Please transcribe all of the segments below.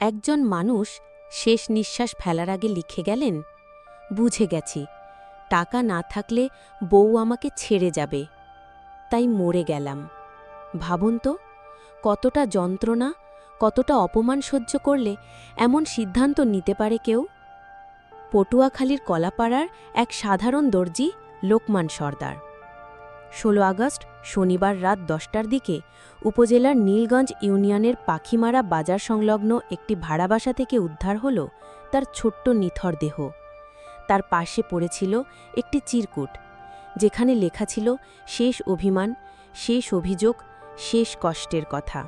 একজন মানুষ শেষ নিঃশ্বাস ফেলার আগে লিখে গেলেন, বুঝে গেছি, টাকা না থাকলে বউ আমাকে ছেড়ে যাবে। তাই মরে গেলাম। ভাবুন তো, কতটা যন্ত্রণা, কতটা অপমান সহ্য করলে এমন সিদ্ধান্ত নিতে পারে কেউ? পটুয়াখালীর কলাপাড়ার এক সাধারণ দর্জি, লোকমান সর্দার। ষোলো আগস্ট, শনিবার রাত দশটার দিকে উপজেলার নীলগঞ্জ ইউনিয়নের পাখিমারা বাজার সংলগ্ন একটি ভাড়া বাসা থেকে উদ্ধার হল তার ছোট্ট নিথর দেহ। তার পাশে পড়েছিল একটি চিরকুট, যেখানে লেখা ছিল, শেষ অভিমান, শেষ অভিযোগ, শেষ কষ্টের কথা।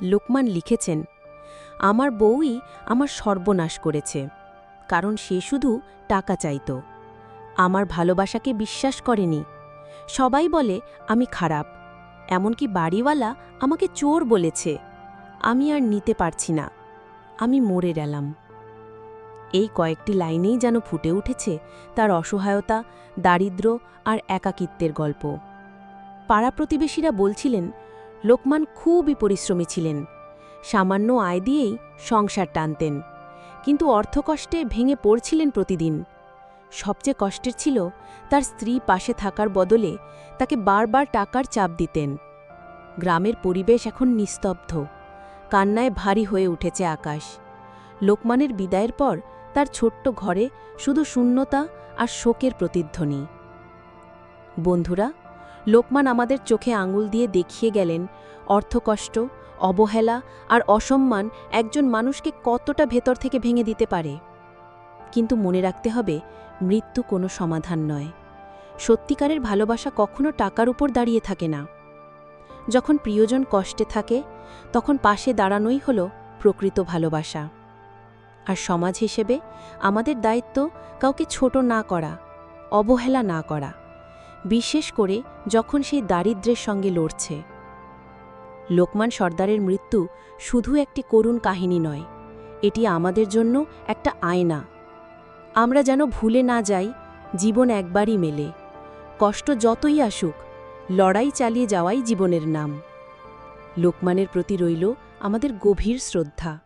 লোকমান লিখেছেন, আমার বউই আমার সর্বনাশ করেছে, কারণ সে শুধু টাকা চাইত। আমার ভালোবাসাকে বিশ্বাস করেনি সবাই বলে, আমি খারাপ। এমনকি বাড়িওয়ালা আমাকে চোর বলেছে, আমি আর নিতে পারছি না। আমি মরে গেলাম। এই কয়েকটি লাইনেই যেন ফুটে উঠেছে তার অসহায়তা, দারিদ্র আর একাকিত্বের গল্প। পাড়া প্রতিবেশীরা বলছিলেন, লোকমান খুবই পরিশ্রমী ছিলেন। সামান্য আয় দিয়েই সংসার টানতেন। কিন্তু অর্থকষ্টে ভেঙে পড়ছিলেন প্রতিদিন। সবচেয়ে কষ্টের ছিল তার স্ত্রী পাশে থাকার বদলে তাকে বারবার টাকার চাপ দিতেন। গ্রামের পরিবেশ এখন নিস্তব্ধ। কান্নায় ভারী হয়ে উঠেছে আকাশ। লোকমানের বিদায়ের পর তার ছোট্ট ঘরে শুধু শূন্যতা আর শোকের প্রতিধ্বনি। বন্ধুরা, লোকমান আমাদের চোখে আঙুল দিয়ে দেখিয়ে গেলেন অর্থকষ্ট, অবহেলা আর অসম্মান একজন মানুষকে কতটা ভেতর থেকে ভেঙে দিতে পারে। কিন্তু মনে রাখতে হবে, মৃত্যু কোনো সমাধান নয়। সত্যিকারের ভালোবাসা কখনো টাকার উপর দাঁড়িয়ে থাকে না। যখন প্রিয়জন কষ্টে থাকে, তখন পাশে দাঁড়ানোই হল প্রকৃত ভালোবাসা। আর সমাজ হিসেবে আমাদের দায়িত্ব কাউকে ছোট না করা, অবহেলা না করা, বিশেষ করে যখন সেই দারিদ্র্যের সঙ্গে লড়ছে। লোকমান সর্দারের মৃত্যু শুধু একটি করুণ কাহিনী নয়, এটি আমাদের জন্য একটা আয়না। আমরা যেন ভুলে না যাই, জীবন একবারই মেলে। কষ্ট যতই আসুক, লড়াই চালিয়ে যাওয়াই জীবনের নাম। লোকমানের প্রতি রইল আমাদের গভীর শ্রদ্ধা।